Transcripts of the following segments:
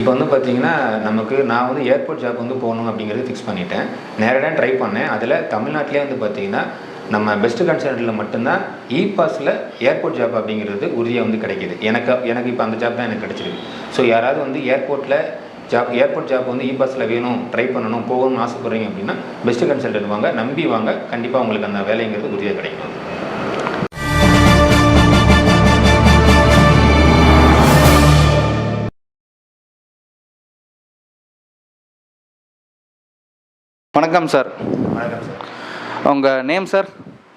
இப்போ வந்து பார்த்தீங்கன்னா நமக்கு நான் வந்து ஏர்போர்ட் ஜாப் வந்து போகணும் அப்படிங்கிறது ஃபிக்ஸ் பண்ணிட்டேன். நேரடியாக ட்ரை பண்ணேன். அதில் தமிழ்நாட்டிலே வந்து பார்த்தீங்கன்னா நம்ம பெஸ்ட் கன்சல்ட்டில் மட்டும்தான் இ பாஸில் ஏர்போர்ட் ஜாப் அப்படிங்கிறது உறுதியாக வந்து கிடைக்கிது. எனக்கு எனக்கு இப்போ அந்த ஜாப் தான் எனக்கு கிடச்சிருக்கு. ஸோ யாராவது வந்து ஏர்போர்ட்டில் ஜாப் ஏர்போர்ட் ஜாப் வந்து இ பாஸில் வேணும் ட்ரை பண்ணணும் போகணும்னு ஆசைப்பட்றீங்க அப்படின்னா பெஸ்ட் கன்சல்டன்ட் வாங்க நம்பி வாங்க கண்டிப்பாக உங்களுக்கு அந்த வேலைங்கிறது உறுதியாக கிடைக்கும். வணக்கம் சார் வணக்கம் சார் உங்கள் நேம் சார்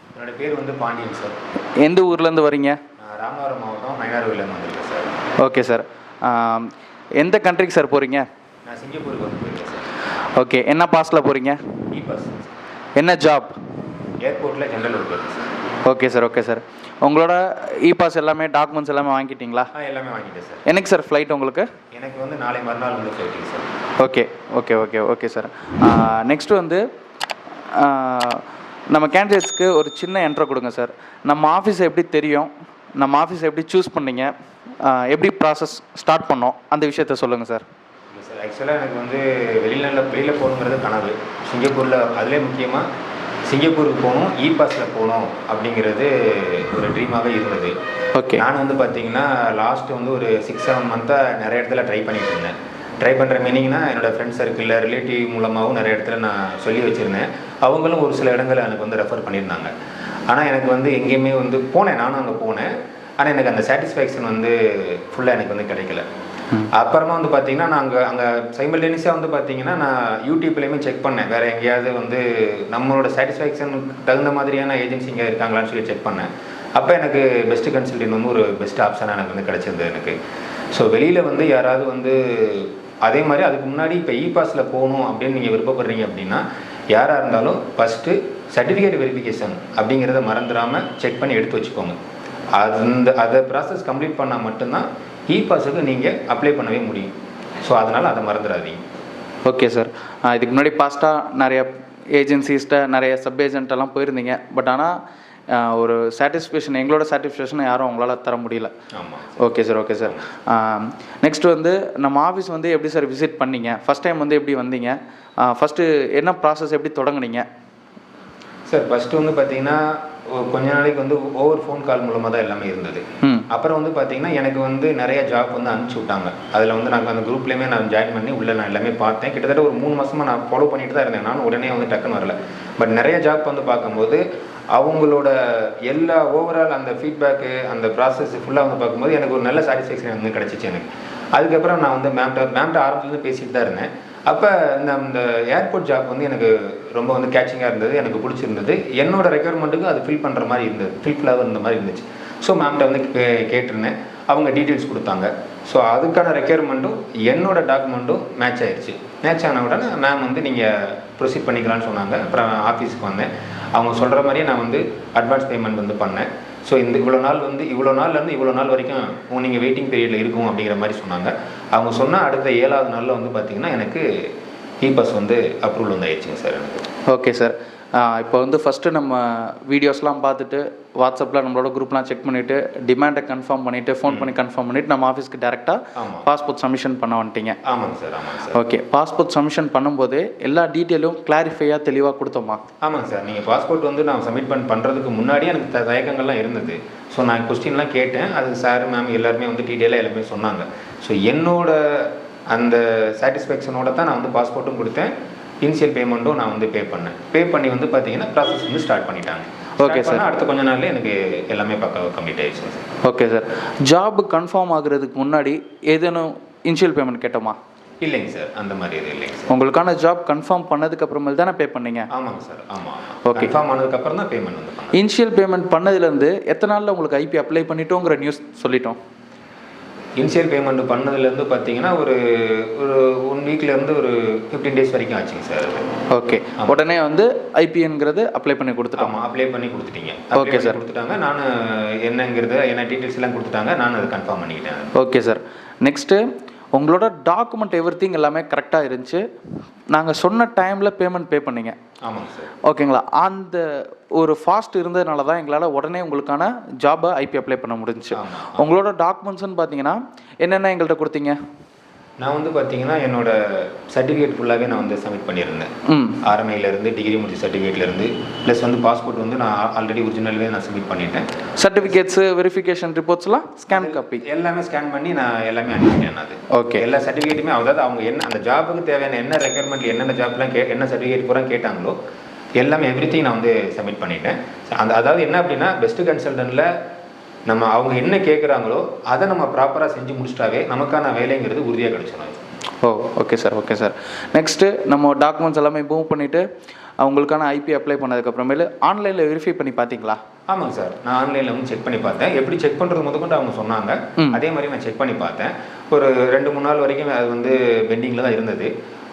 என்னோட பேர் வந்து பாண்டியன் சார் எந்த ஊர்லேருந்து வரீங்க? ராமநாதபுரம் மாவட்டம் மயிலாடுதுறையிலேருந்து வந்திருக்கேன் சார் ஓகே சார் எந்த கண்ட்ரிக்கு சார் போகிறீங்க நான் சிங்கப்பூருக்கு வந்து போயிருக்கேன் சார் ஓகே என்ன பாஸில் போகிறீங்க இ பாஸ் என்ன ஜாப் ஏர்போர்ட்டில் general work sir okay sir okay sir. உங்களோட இ பாஸ் எல்லாமே டாக்குமெண்ட்ஸ் எல்லாமே வாங்கிட்டீங்களா? எல்லாமே வாங்கிட்டேன் சார். என்னைக்கு சார் ஃப்ளைட் உங்களுக்கு? எனக்கு வந்து நாளை மறுநாள் வந்து ஃப்ளைட்டுங்க sir. Okay okay okay okay sir. Next வந்து நம்ம கேண்டிடேட்ஸ்க்கு ஒரு சின்ன என்ட்ரோ கொடுங்க சார். நம்ம ஆஃபீஸ் எப்படி தெரியும்? நம்ம ஆஃபீஸ் எப்படி சூஸ் பண்ணீங்க? எப்படி ப்ராசஸ் ஸ்டார்ட் பண்ணோம்? அந்த விஷயத்த சொல்லுங்கள் சார். சார் ஆக்சுவலாக எனக்கு வந்து வெளிநாட்டில் வெளியில் போகணுங்கிறது கனவு. சிங்கப்பூரில் அதிலே முக்கியமாக சிங்கப்பூருக்கு போகணும் இ பாஸில் போகணும் அப்படிங்கிறது ஒரு ட்ரீமாகவே இருந்தது. ஓகே நான் வந்து பார்த்தீங்கன்னா லாஸ்ட் வந்து ஒரு சிக்ஸ் செவன் மந்த்தாக நிறைய இடத்துல ட்ரை பண்ணிட்டு இருந்தேன். ட்ரை பண்ணுற மீனிங்னா என்னோட ஃப்ரெண்ட்ஸ் சர்க்கிளில் ரிலேட்டிவ் மூலமாகவும் நிறைய இடத்துல நான் சொல்லி வச்சுருந்தேன். அவங்களும் ஒரு சில இடங்களை எனக்கு வந்து ரெஃபர் பண்ணியிருந்தாங்க. ஆனால் எனக்கு வந்து எங்கேயுமே வந்து போனேன். நானும் அங்கே போனேன். ஆனால் எனக்கு அந்த சாட்டிஸ்ஃபேக்ஷன் வந்து ஃபுல்லாக எனக்கு வந்து கிடைக்கல. அப்புறமா வந்து பார்த்தீங்கன்னா நான் அங்கே அங்கே சைமல்டேனியஸாக வந்து பார்த்தீங்கன்னா நான் யூடியூப்லேயுமே செக் பண்ணேன். வேறு எங்கேயாவது வந்து நம்மளோட சாட்டிஸ்ஃபேக்ஷனுக்கு தகுந்த மாதிரியான ஏஜென்சி இங்கே இருக்காங்களான்னு சொல்லி செக் பண்ணேன். அப்போ எனக்கு பெஸ்ட் கன்சல்டன்ட் வந்து ஒரு பெஸ்ட் ஆப்ஷனாக எனக்கு வந்து கிடச்சிருந்தது எனக்கு. ஸோ வெளியில் வந்து யாராவது வந்து அதே மாதிரி அதுக்கு முன்னாடி இப்போ இ பாஸில் போகணும் அப்படின்னு நீங்கள் விருப்பப்படுறீங்க அப்படின்னா யாராக இருந்தாலும் ஃபஸ்ட்டு சர்டிஃபிகேட் வெரிஃபிகேஷன் அப்படிங்கிறத மறந்துடாமல் செக் பண்ணி எடுத்து வச்சுக்கோங்க. அந்த அதை ப்ராசஸ் கம்ப்ளீட் பண்ணால் மட்டும்தான் இ பாஸுக்கு நீங்கள் அப்ளை பண்ணவே முடியும். ஸோ அதனால் அதை மறந்துடாதீங்க. ஓகே சார் இதுக்கு முன்னாடி பாஸ்ட்டாக நிறைய ஏஜென்சிஸ்ட்ட நிறைய சப் ஏஜென்ட் எல்லாம் போயிருந்தீங்க. பட் ஆனால் ஒரு சாட்டிஸ்ஃபேக்ஷன் எங்களோட சாட்டிஸ்ஃபேக்ஷனை யாரும் உங்களால் தர முடியல. Okay sir okay sir next வந்து நம்ம ஆஃபீஸ் வந்து எப்படி சார் விசிட் பண்ணீங்க? ஃபஸ்ட் டைம் வந்து எப்படி வந்தீங்க? ஃபஸ்ட்டு என்ன ப்ராசஸ் எப்படி தொடங்குனீங்க? சார் ஃபஸ்ட்டு வந்து பார்த்தீங்கன்னா கொஞ்ச நாளைக்கு வந்து ஓவர் ஃபோன் கால் மூலமாக தான் எல்லாமே இருந்தது. அப்புறம் வந்து பார்த்தீங்கன்னா எனக்கு வந்து நிறைய ஜாப் வந்து அனுப்பிச்சி விட்டாங்க. அதில் வந்து நாங்கள் அந்த குரூப்லேயுமே நான் ஜாயின் பண்ணி உள்ளே நான் எல்லாமே பார்த்தேன். கிட்டத்தட்ட ஒரு மூணு மாசமா நான் ஃபாலோ பண்ணிட்டு தான் இருந்தேன். நான் உடனே வந்து டக்குன்னு வரல. பட் நிறைய ஜாப் வந்து பார்க்கும்போது அவங்களோட எல்லா ஓவரால் அந்த ஃபீட்பேக்கு அந்த ப்ராசஸ் ஃபுல்லாக வந்து பார்க்கும்போது எனக்கு ஒரு நல்ல சாட்டிஸ்ஃபேக்ஷன் வந்து கிடச்சிச்சு எனக்கு. அதுக்கப்புறம் நான் வந்து மேம்கிட்ட மேம்கிட்ட ஆரம்பத்துலேருந்து பேசிட்டு தான் இருந்தேன். அப்போ இந்த இந்த ஏர்போர்ட் ஜாப் வந்து எனக்கு ரொம்ப வந்து கேட்சிங்காக இருந்தது எனக்கு பிடிச்சிருந்தது. என்னோட ரெக்குயர்மெண்ட்டுக்கு அது ஃபில் பண்ணுற மாதிரி இருந்தது. ஃபில்ஃபில்லாக இருந்த மாதிரி இருந்துச்சு. ஸோ மேம்கிட்ட வந்து கே கேட்டிருந்தேன். அவங்க டீட்டெயில்ஸ் கொடுத்தாங்க. ஸோ அதுக்கான ரெக்குயர்மெண்ட்டும் என்னோட டாக்குமெண்ட்டும் மேட்ச் ஆயிடுச்சு மேட்ச் ஆன உடனே மேம் வந்து நீங்கள் ப்ரொசீட் பண்ணிக்கலாம்னு சொன்னாங்க. அப்புறம் ஆஃபீஸ்க்கு வந்தேன். அவங்க சொல்கிற மாதிரியே நான் வந்து அட்வான்ஸ் பேமெண்ட் வந்து பண்ணேன். ஸோ இந்த இவ்வளோ நாள் வந்து இவ்வளோ நாள்லேருந்து இவ்வளோ நாள் வரைக்கும் நீங்கள் வெயிட்டிங் பீரியடில் இருக்கும் அப்படிங்கிற மாதிரி சொன்னாங்க. அவங்க சொன்ன அடுத்த ஏழாவது நாளில் வந்து பார்த்தீங்கன்னா எனக்கு இ பாஸ் வந்து அப்ரூவல் வந்து ஆயிடுச்சுங்க சார் எனக்கு. ஓகே சார் இப்போ வந்து ஃபஸ்ட்டு நம்ம வீடியோஸ்லாம் பார்த்துட்டு வாட்ஸ்அப்பில் நம்மளோட குரூப்லாம் செக் பண்ணிவிட்டு டிமாண்டை கன்ஃபார்ம் பண்ணிவிட்டு ஃபோன் பண்ணி கன்ஃபார்ம் பண்ணிவிட்டு நம்ம ஆஃபீஸ்க்கு டேரெக்டாக பாஸ்போர்ட் சப்மிஷன் பண்ண வந்துட்டீங்க. ஆமாங்க சார் ஆமாங்க சார் ஓகே பாஸ்போர்ட் சப்மிஷன் பண்ணும்போது எல்லா டீட்டெயிலும் கிளாரிஃபையாக தெளிவாக கொடுத்தோமா? ஆமாங்க சார் நீங்கள் பாஸ்போர்ட் வந்து நான் சப்மிட் பண்ண பண்ணுறதுக்கு முன்னாடியே எனக்கு தயக்கங்கள்லாம் இருந்தது. ஸோ நான் கொஸ்டின்லாம் கேட்டேன். அது சார் மேம் எல்லாருமே வந்து டீட்டெயிலாக எல்லாமே சொன்னாங்க. ஸோ என்னோட அந்த சாட்டிஸ்ஃபேக்ஷனோட தான் நான் வந்து பாஸ்போர்ட்டும் கொடுத்தேன். இனிஷியல் பேமெண்ட்டும் நான் வந்து பே பண்ணேன். பே பண்ணி வந்து பார்த்தீங்கன்னா ப்ராசஸ் வந்து ஸ்டார்ட் பண்ணிட்டாங்க. Start பண்ணா அடுத்த கொஞ்ச நாள்ல எனக்கு எல்லாமே பக்கம் கம்ப்ளீட் ஆயிடுச்சு sir okay sir job confirm ஆகுறதுக்கு முன்னாடி ஏதேனும் இனிஷியல் பேமெண்ட் கேட்டோமா? இல்லைங்க சார் அந்த மாதிரி இது இல்லைங்க சார் உங்களுக்கான ஜாப் கன்ஃபார்ம் பண்ணதுக்கு அப்புறமேல் தானே பே பண்ணீங்க? ஆமாங்க சார் ஆமாம் Okay. கன்ஃபார்ம் ஆனதுக்கப்புறம் தான் பேமெண்ட் வந்து இனிஷியல் பேமெண்ட் பண்ணதுலேருந்து எத்தனை நாளில் உங்களுக்கு ஐபி அப்ளை பண்ணிட்டோங்கிற நியூஸ் சொல்லிட்டோம். இனிஷியல் பேமெண்ட் பண்ணதுலேருந்து பார்த்தீங்கன்னா ஒரு ஒரு ஒன் வீக்லேருந்து ஒரு ஃபிஃப்டீன் டேஸ் வரைக்கும் ஆச்சுங்க சார் ஓகே உடனே வந்து ஐபிஎன்கிறது அப்ளை பண்ணி கொடுத்துட்டோம். அப்ளை பண்ணி கொடுத்துட்டீங்க. ஓகே. சார் கொடுத்துட்டாங்க. நான் என்னங்கிறது என்ன டீட்டெயில்ஸ் எல்லாம் கொடுத்துட்டாங்க. நான் அதை கன்ஃபார்ம் பண்ணிக்கிட்டேன். ஓகே சார் நெக்ஸ்ட்டு உங்களோட டாக்குமெண்ட் எவ்ரி எல்லாமே கரெக்டாக இருந்துச்சு. நாங்கள் சொன்ன டைமில் பேமெண்ட் பே பண்ணீங்க. சார். ஓகேங்களா அந்த ஒரு ஃபாஸ்ட் இருந்ததுனால தான் எங்களால் உடனே உங்களுக்கான ஜாபை ஐபி அப்ளை பண்ண முடிஞ்சுச்சு. உங்களோட டாக்குமெண்ட்ஸ்னு பார்த்தீங்கன்னா என்னென்ன எங்கள்கிட்ட கொடுத்தீங்க? நான் வந்து பார்த்தீங்கன்னா என்னோட சர்டிஃபிகேட் ஃபுல்லாகவே நான் வந்து சப்மிட் பண்ணியிருந்தேன். ம். ஆர்என்ஐலேருந்து டிகிரி முடிச்ச சர்டிஃபிகேட்லேருந்து ப்ளஸ் வந்து பாஸ்போர்ட் வந்து நான் ஆல்ரெடி ஒரிஜினல்வே நான் சப்மிட் பண்ணிட்டேன். சர்டிஃபிகேட்ஸு வெரிஃபிகேஷன் ரிப்போர்ட்ஸ்லாம் ஸ்கேன் காப்பி எல்லாமே ஸ்கேன் பண்ணி நான் எல்லாமே அனுப்பிட்டேன் அது. ஓகே எல்லா சர்டிஃபிகேட்டுமே அதாவது அவங்க என்ன அந்த ஜாபுக்கு தேவையான என்ன ரெக்யர்மெண்ட் என்னென்ன ஜாப்லாம் கே என்ன சர்டிஃபிகேட் பூரா கேட்டாங்களோ எல்லாமே எவ்ரி நான் வந்து சப்மிட் பண்ணிட்டேன். அந்த அதாவது என்ன அப்படின்னா பெஸ்ட் கன்சல்டன்ட்டில் நம்ம அவங்க என்ன கேட்குறாங்களோ அதை நம்ம ப்ராப்பராக செஞ்சு முடிச்சிட்டாவே நமக்கான வேலைங்கிறது உறுதியாக கிடைச்சிடும் ஓ okay sir okay sir next நம்ம டாக்குமெண்ட்ஸ் எல்லாமே மூவ் பண்ணிவிட்டு அவங்களுக்கான ஐபி அப்ளை பண்ணதுக்கப்புறமேலு ஆன்லைனில் வெரிஃபை பண்ணி பார்த்தீங்களா ஆமாங்க சார் நான் ஆன்லைனில் வந்து செக் பண்ணி பார்த்தேன். எப்படி செக் பண்ணுறது முதற்கொண்டு அவங்க சொன்னாங்க. அதே மாதிரி நான் செக் பண்ணி பார்த்தேன். ஒரு ரெண்டு மூணு நாள் வரைக்கும் அது வந்து பெண்டிங்கில் தான் இருந்தது.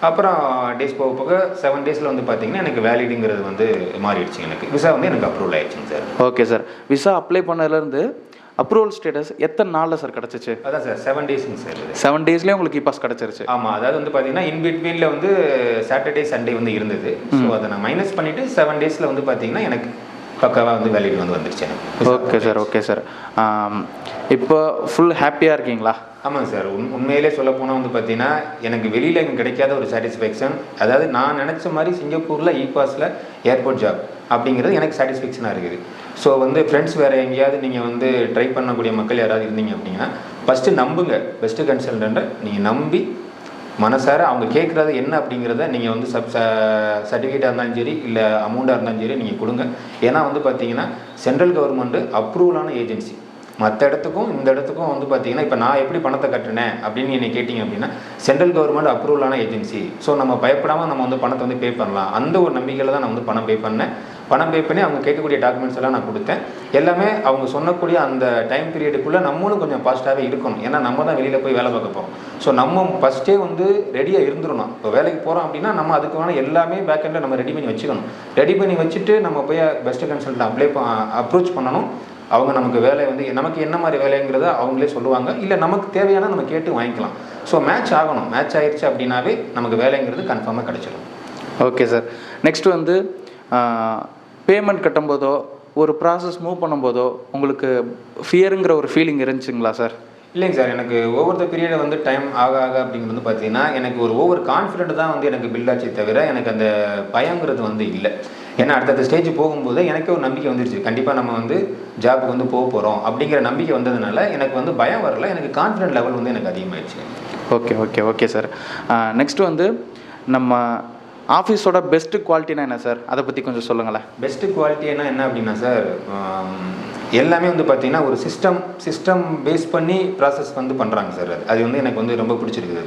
அப்புறம் டேஸ் போக போக செவன் டேஸில் வந்து பார்த்தீங்கன்னா எனக்கு வேலிடுங்கிறது வந்து மாறிடுச்சு எனக்கு. விசா வந்து எனக்கு அப்ரூவல் ஆயிடுச்சுங்க sir. Okay sir visa apply பண்ணதுலேருந்து அப்ரூவல் ஸ்டேட்டஸ் எத்தனை நாளில் சார் கிடச்சிச்சு? அதான் சார் செவன் டேஸுங்க சார் செவன் டேஸ்லேயே உங்களுக்கு இ பாஸ் கிடச்சிருச்சு. ஆமாம் அதாவது வந்து பார்த்தீங்கன்னா இன் பிட்வீனில் வந்து சாட்டர்டே சண்டே வந்து இருந்தது. ஸோ அதை நான் மைனஸ் பண்ணிவிட்டு செவன் டேஸில் வந்து பார்த்தீங்கன்னா எனக்கு பக்காவாக வந்து வேலிட் வந்து வந்துருச்சு ஓகே சார் ஓகே சார் இப்போ ஃபுல் ஹாப்பியாக இருக்கீங்களா? ஆமாங்க சார் உண் உண்மையிலே சொல்ல போனால் வந்து பார்த்தீங்கன்னா எனக்கு வெளியில் எனக்கு கிடைக்காத ஒரு சாட்டிஸ்ஃபேக்ஷன் அதாவது நான் நினச்ச மாதிரி சிங்கப்பூரில் இ பாஸில் ஏர்போர்ட் ஜாப் அப்படிங்கிறது எனக்கு சாட்டிஸ்ஃபேக்ஷனாக இருக்குது. ஸோ வந்து ஃப்ரெண்ட்ஸ் வேறு எங்கேயாவது நீங்கள் வந்து ட்ரை பண்ணக்கூடிய மக்கள் யாராவது இருந்தீங்க அப்படின்னா ஃபஸ்ட்டு நம்புங்க. பெஸ்ட்டு கன்சல்டண்ட்டை நீங்கள் நம்பி மனசார அவங்க கேட்குறது என்ன அப்படிங்கிறத நீங்கள் வந்து சப் சர்டிஃபிகேட்டாக இருந்தாலும் சரி இல்லை அமௌண்ட்டாக இருந்தாலும் சரி நீங்கள் கொடுங்க. ஏன்னா வந்து பார்த்தீங்கன்னா சென்ட்ரல் கவர்மெண்ட்டு அப்ரூவலான ஏஜென்சி மற்ற இடத்துக்கும் இந்த இடத்துக்கும் வந்து பார்த்தீங்கன்னா இப்போ நான் எப்படி பணத்தை கட்டினேன் அப்படின்னு என்னை கேட்டிங்க அப்படின்னா சென்ட்ரல் கவர்மெண்ட் அப்ரூவலான ஏஜென்சி ஸோ நம்ம பயப்படாமல் நம்ம வந்து பணத்தை வந்து பே பண்ணலாம். அந்த ஒரு நம்பிக்கையில் தான் நான் வந்து பணம் பே பண்ணேன். பணம் பே பண்ணி அவங்க கேட்கக்கூடிய டாக்குமெண்ட்ஸ் எல்லாம் நான் கொடுத்தேன். எல்லாமே அவங்க சொன்னக்கூடிய அந்த டைம் பீரியடுக்குள்ளே நம்மளும் கொஞ்சம் ஃபாஸ்ட்டாகவே இருக்கணும். ஏன்னா நம்ம தான் வெளியில் போய் வேலை பார்க்க போகிறோம் ஸோ நம்ம ஃபஸ்ட்டே வந்து ரெடியாக இருந்துடணும். இப்போ வேலைக்கு போகிறோம் அப்படின்னா நம்ம அதுக்கான எல்லாமே பேக்கெண்டில் நம்ம ரெடி பண்ணி வச்சுக்கணும். ரெடி பண்ணி வச்சுட்டு நம்ம போய் பெஸ்ட் கன்சல்ட் அப்ளை அப்ரோச் பண்ணணும். அவங்க நமக்கு வேலை வந்து நமக்கு என்ன மாதிரி வேலைங்கிறத அவங்களே சொல்லுவாங்க. இல்லை நமக்கு தேவையான நம்ம கேட்டு வாங்கிக்கலாம். ஸோ மேட்ச் ஆகணும். மேட்ச் ஆயிடுச்சு அப்படின்னாவே நமக்கு வேலைங்கிறது கன்ஃபார்மாக கிடச்சிடும் ஓகே சார் நெக்ஸ்ட் வந்து பேமெண்ட் கட்டும்போதோ ஒரு ப்ராசஸ் மூவ் பண்ணும்போதோ உங்களுக்கு ஃபியருங்கிற ஒரு ஃபீலிங் இருந்துச்சுங்களா சார் இல்லைங்க சார் எனக்கு ஓவர் த பீரியட் வந்து டைம் ஆக ஆக அப்படிங்கிறது வந்து பார்த்தீங்கன்னா எனக்கு ஒரு ஓவர் கான்ஃபிடென்ட் தான் வந்து எனக்கு பில்ட் ஆச்சே தவிர எனக்கு அந்த பயங்கிறது வந்து இல்லை. ஏன்னா அடுத்தடுத்த ஸ்டேஜ் போகும்போது எனக்கே ஒரு நம்பிக்கை வந்துருச்சு. கண்டிப்பாக நம்ம வந்து ஜாபுக்கு வந்து போக போகிறோம் அப்படிங்கிற நம்பிக்கை வந்ததுனால எனக்கு வந்து பயம் வரல. எனக்கு கான்ஃபிடென்ட் லெவல் வந்து எனக்கு அதிகமாகிடுச்சு okay okay okay sir next வந்து நம்ம ஆஃபீஸோட பெஸ்ட்டு குவாலிட்டினா என்ன சார் அதை பற்றி கொஞ்சம் சொல்லுங்களேன். பெஸ்ட்டு குவாலிட்டினா என்ன அப்படின்னா சார் எல்லாமே வந்து பார்த்தீங்கன்னா ஒரு சிஸ்டம் சிஸ்டம் பேஸ் பண்ணி ப்ராசஸ் வந்து பண்ணுறாங்க சார் அது. அது வந்து எனக்கு வந்து ரொம்ப பிடிச்சிருக்குது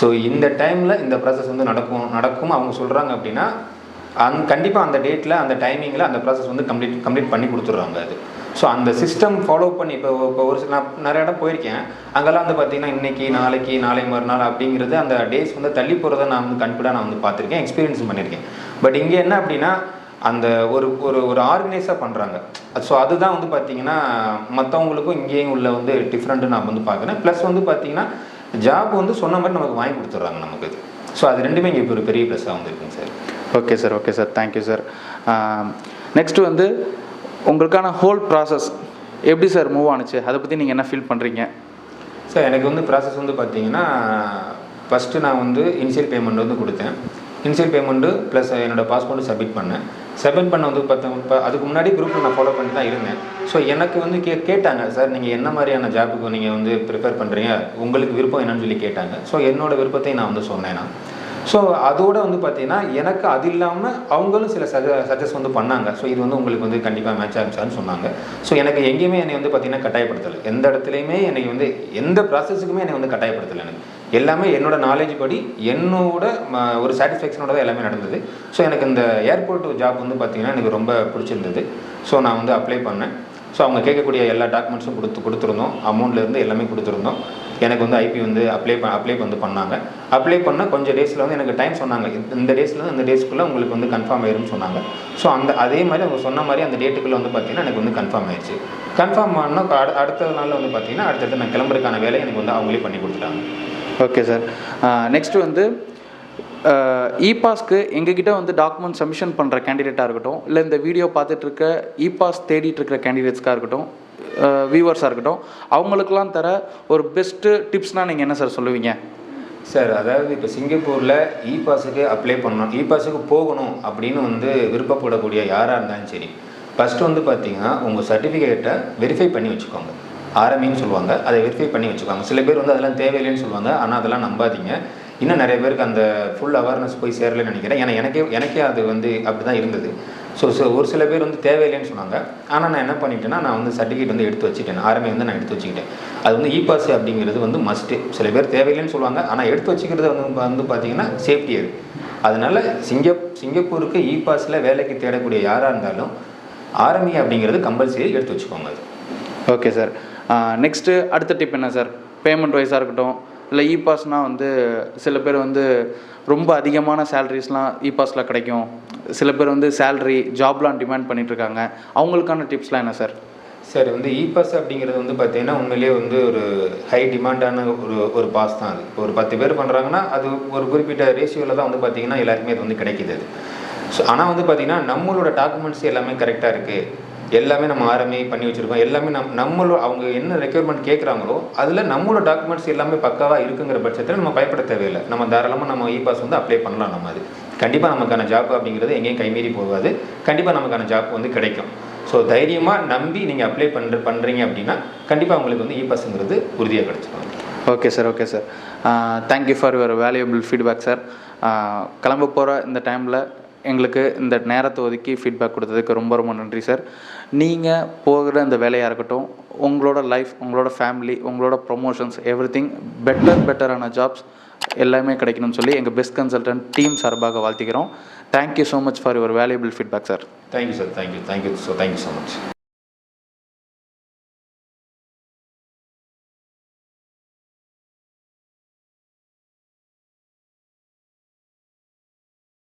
ஸோ இந்த டைமில் இந்த ப்ராசஸ் வந்து நடக்கும் நடக்கும். அவங்க சொல்கிறாங்க அப்படின்னா அந் கண்டிப்பாக அந்த டேட்டில் அந்த டைமிங்கில் அந்த ப்ராசஸ் வந்து கம்ப்ளீட் கம்ப்ளீட் பண்ணி கொடுத்துட்றாங்க அது. ஸோ அந்த சிஸ்டம் ஃபாலோ பண்ணி இப்போ இப்போ ஒரு சில நான் நிறைய இடம் போயிருக்கேன். அங்கெல்லாம் வந்து பார்த்தீங்கன்னா இன்னைக்கு நாளைக்கு நாளை மறுநாள் அப்படிங்கிறது அந்த டேஸ் வந்து தள்ளி போகிறத நான் வந்து கன்ஃபிடாக நான் வந்து பார்த்துருக்கேன் எக்ஸ்பீரியன்ஸ் பண்ணியிருக்கேன் பட் இங்கே என்ன அப்படின்னா அந்த ஒரு ஒரு ஒரு ஆர்கனைஸாக பண்ணுறாங்க ஸோ அதுதான் வந்து பார்த்தீங்கன்னா மற்றவங்களுக்கும் இங்கேயும் உள்ள வந்து டிஃப்ரெண்ட்டு நான் வந்து பார்க்குறேன். ப்ளஸ் வந்து பார்த்தீங்கன்னா ஜாப் வந்து சொன்ன மாதிரி நமக்கு வாங்கி கொடுத்துட்றாங்க நமக்கு இது. ஸோ அது ரெண்டுமே இங்கே இப்போ ஒரு பெரிய ப்ளஸ்ஸாக வந்துருக்குங்க sir. Okay sir okay sir thank you sir next வந்து உங்களுக்கான ஹோல் ப்ராசஸ் எப்படி சார் மூவ் ஆனுச்சு? அதை பற்றி நீங்கள் என்ன ஃபீல் பண்ணுறீங்க சார் எனக்கு வந்து ப்ராசஸ் வந்து பார்த்தீங்கன்னா ஃபஸ்ட்டு நான் வந்து இனிஷியல் பேமெண்ட் வந்து கொடுத்தேன். இனிஷியல் பேமெண்ட்டு ப்ளஸ் என்னோடய பாஸ்போர்ட்டு சப்மிட் பண்ணேன். சப்மிட் பண்ண வந்து பார்த்தோம் இப்போ அதுக்கு முன்னாடி குரூப்பில் நான் ஃபாலோ பண்ணி தான் இருந்தேன். ஸோ எனக்கு வந்து கே கேட்டாங்க சார் நீங்கள் என்ன மாதிரியான ஜாபுக்கு நீங்கள் வந்து ப்ரிப்பேர் பண்ணுறீங்க உங்களுக்கு விருப்பம் என்னன்னு சொல்லி கேட்டாங்க. ஸோ என்னோடய விருப்பத்தையும் நான் வந்து சொன்னேன் நான். ஸோ அதோட வந்து பார்த்தீங்கன்னா எனக்கு அது இல்லாமல் அவங்களும் சில சஜ சஜஸ்ட் வந்து பண்ணாங்க. ஸோ இது வந்து உங்களுக்கு வந்து கண்டிப்பாக மேட்ச் ஆகிச்சான்னு சொன்னாங்க. ஸோ எனக்கு எங்கேயுமே என்னை வந்து பார்த்தீங்கன்னா கட்டாயப்படுத்தலை. எந்த இடத்துலையுமே என்னை வந்து எந்த ப்ராசஸுக்குமே என்னை வந்து கட்டாயப்படுத்தலை எனக்கு. எல்லாமே என்னோட நாலேஜ் படி என்னோட ஒரு சாட்டிஸ்ஃபேக்ஷனோட தான் எல்லாமே நடந்தது. ஸோ எனக்கு இந்த ஏர்போர்ட் ஜாப் வந்து பார்த்தீங்கன்னா எனக்கு ரொம்ப பிடிச்சிருந்தது. ஸோ நான் வந்து அப்ளை பண்ணேன். ஸோ அவங்க கேட்கக்கூடிய எல்லா டாக்குமெண்ட்ஸும் கொடுத்து கொடுத்துருந்தோம். அமௌண்ட்லேருந்து எல்லாமே கொடுத்துருந்தோம். எனக்கு வந்து ஐபி வந்து அப்ளை ப அப்ளை வந்து பண்ணாங்க. அப்ளை பண்ண கொஞ்சம் டேஸில் வந்து எனக்கு டைம் சொன்னாங்க. இந்த- டேஸில் டேஸ்லேருந்து இந்த டேஸ்க்குள்ளே உங்களுக்கு வந்து கன்ஃபார்ம் ஆயிரும்னு சொன்னாங்க. ஸோ அந்த அதே மாதிரி அவங்க சொன்ன மாதிரி அந்த டேட்டுக்குள்ளே வந்து பார்த்தீங்கன்னா எனக்கு வந்து கன்ஃபார்ம் ஆயிடுச்சு கன்ஃபார்ம் ஆனால் அடு அடுத்த நாளில் வந்து பார்த்தீங்கன்னா அடுத்தடுத்து நான் கிளம்புறதுக்கான வேலை எனக்கு வந்து அவங்களே பண்ணி கொடுத்துட்டாங்க. ஓகே சார் நெக்ஸ்ட் வந்து இ பாஸ்க்கு எங்ககிட்ட வந்து டாக்குமெண்ட் சப்மிஷன் பண்ணுற கேண்டிடேட்டாக இருக்கட்டும் இல்லை இந்த வீடியோ பார்த்துட்டு இருக்க இ பாஸ் தேடிட்டு இருக்கிற கேண்டிடேட்ஸ்க்காக இருக்கட்டும் வியூவர்ஸாக இருக்கட்டும் அவங்களுக்குலாம் தர ஒரு பெஸ்ட்டு டிப்ஸ்னால் நீங்கள் என்ன சார் சொல்லுவீங்க? சார் அதாவது இப்போ சிங்கப்பூரில் இ பாஸுக்கு அப்ளை பண்ணணும் இ பாஸுக்கு போகணும் அப்படின்னு வந்து விருப்பப்படக்கூடிய யாராக இருந்தாலும் சரி ஃபஸ்ட்டு வந்து பார்த்தீங்கன்னா உங்கள் சர்டிஃபிகேட்டை வெரிஃபை பண்ணி வச்சுக்கோங்க. ஆர்எம்இன்னு சொல்லுவாங்க அதை வெரிஃபை பண்ணி வச்சுக்கோங்க. சில பேர் வந்து அதெல்லாம் தேவையில்லைன்னு சொல்லுவாங்க ஆனால் அதெல்லாம் நம்பாதீங்க. இன்னும் நிறைய பேருக்கு அந்த ஃபுல் அவேர்னஸ் போய் சேரலைன்னு நினைக்கிறேன். ஏன்னா எனக்கே எனக்கே அது வந்து அப்படி தான் இருந்தது. ஸோ ஸோ ஒரு சில பேர் வந்து தேவையில்லைன்னு சொன்னாங்க. ஆனால் நான் என்ன பண்ணிட்டேன்னா நான் வந்து சர்டிஃபிகேட் வந்து எடுத்து வச்சுட்டேன். ஆர்எம்ஐ வந்து நான் எடுத்து வச்சுக்கிட்டேன். அது வந்து இ பாஸ் அப்படிங்கிறது வந்து மஸ்ட்டு சில பேர் தேவையில்லைன்னு சொல்லுவாங்க. ஆனால் எடுத்து வச்சுக்கிறது வந்து வந்து பார்த்தீங்கன்னா சேஃப்டி அது. அதனால் சிங்கப் சிங்கப்பூருக்கு இ பாஸில் வேலைக்கு தேடக்கூடிய யாராக இருந்தாலும் ஆர்எம்இ அப்படிங்கிறது கம்பல்சரி எடுத்து வச்சுக்கோங்க அது. ஓகே சார் நெக்ஸ்ட்டு அடுத்த டிப் என்ன சார் பேமெண்ட் வைஸாக இருக்கட்டும் இல்லை இ பாஸ்னால் வந்து சில பேர் வந்து ரொம்ப அதிகமான சேலரிஸ்லாம் இ பாஸில் கிடைக்கும். சில பேர் வந்து சேலரி ஜாப்லாம் டிமாண்ட் பண்ணிகிட்ருக்காங்க இருக்காங்க அவங்களுக்கான டிப்ஸ்லாம் என்ன சார் சார் வந்து இ பாஸ் அப்படிங்கிறது வந்து பார்த்தீங்கன்னா உண்மையிலேயே வந்து ஒரு ஹை டிமாண்டான ஒரு ஒரு பாஸ் தான் அது. இப்போ ஒரு பத்து பேர் பண்ணுறாங்கன்னா அது ஒரு குறிப்பிட்ட ரேஷியோவில் தான் வந்து பார்த்தீங்கன்னா எல்லாருக்குமே அது வந்து கிடைக்கிது அது. ஸோ ஆனால் வந்து பார்த்திங்கன்னா நம்மளோட டாக்குமெண்ட்ஸ் எல்லாமே கரெக்டாக இருக்குது எல்லாமே நம்ம ஆர்எம்ஐ பண்ணி வச்சுருக்கோம். எல்லாமே நம் நம்மளோ அவங்க என்ன ரெக்யர்மெண்ட் கேட்குறாங்களோ அதில் நம்மளோட டாக்குமெண்ட்ஸ் எல்லாமே பக்காவாக இருக்குங்கிற பட்சத்தில் நம்ம பயப்பட தேவையில்லை. நம்ம தாராளமாக நம்ம இ பாஸ் வந்து அப்ளை பண்ணலாம் நம்ம அது. கண்டிப்பாக நமக்கான ஜாப் அப்படிங்கிறது எங்கேயும் கைமீறி போகாது. கண்டிப்பாக நமக்கான ஜாப் வந்து கிடைக்கும். ஸோ தைரியமாக நம்பி நீங்கள் அப்ளை பண்ணுற பண்ணுறீங்க அப்படின்னா கண்டிப்பாக உங்களுக்கு வந்து இ பாஸுங்கிறது உறுதியாக கிடச்சிடும் okay sir okay sir thank you for your valuable feedback sir கிளம்ப போகிற இந்த டைமில் எங்களுக்கு இந்த நேரத்தை ஒதுக்கி ஃபீட்பேக் கொடுத்ததுக்கு ரொம்ப ரொம்ப நன்றி சார் நீங்கள் போகிற அந்த வேலையாக இருக்கட்டும் உங்களோட லைஃப் உங்களோட ஃபேமிலி உங்களோட ப்ரொமோஷன்ஸ் எவ்ரி திங் பெட்டர் பெட்டரான ஜாப்ஸ் எல்லாமே கிடைக்கணும்னு சொல்லி எங்கள் பெஸ்ட் கன்சல்டன்ட் டீம் சார்பாக வாழ்த்திக்கிறோம். Thank you so much for your valuable feedback sir thank you sir thank you thank you so thank you so much